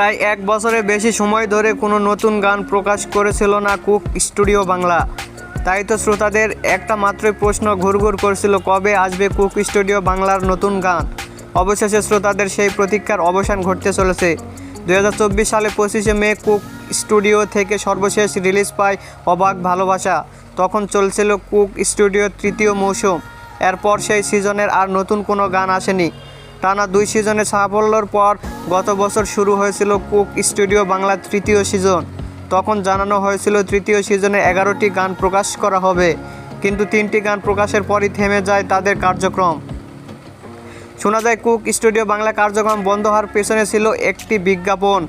প্রায় এক বছরের বেশি সময় ধরে কোনো নতুন গান প্রকাশ করেছিল না কুক স্টুডিও বাংলা। তাই তো শ্রোতাদের একটা মাত্রই প্রশ্ন ঘুরঘুর করছিল, কবে আসবে কুক স্টুডিও বাংলার নতুন গান? অবশেষে শ্রোতাদের সেই প্রতীক্ষার অবসান ঘটতে চলেছে। দু হাজার চব্বিশ সালে পঁচিশে মে কুক স্টুডিও থেকে সর্বশেষ রিলিজ পায় অবাক ভালোবাসা। তখন চলছিল কুক স্টুডিওর তৃতীয় মৌসুম। এরপর সেই সিজনের আর নতুন কোনো গান আসেনি। টানা দুই সিজনে সাফল্যর পর গত বছর শুরু হয়েছিল কুক স্টুডিও বাংলার তৃতীয় সিজন। তখন জানানো হয়েছিল তৃতীয় সিজনে এগারোটি গান প্রকাশ করা হবে, কিন্তু তিনটি গান প্রকাশের পরই থেমে যায় তাদের কার্যক্রম। শোনা যায়, কুক স্টুডিও বাংলা কার্যক্রম বন্ধ হওয়ার পেছনে ছিল একটি বিজ্ঞাপন।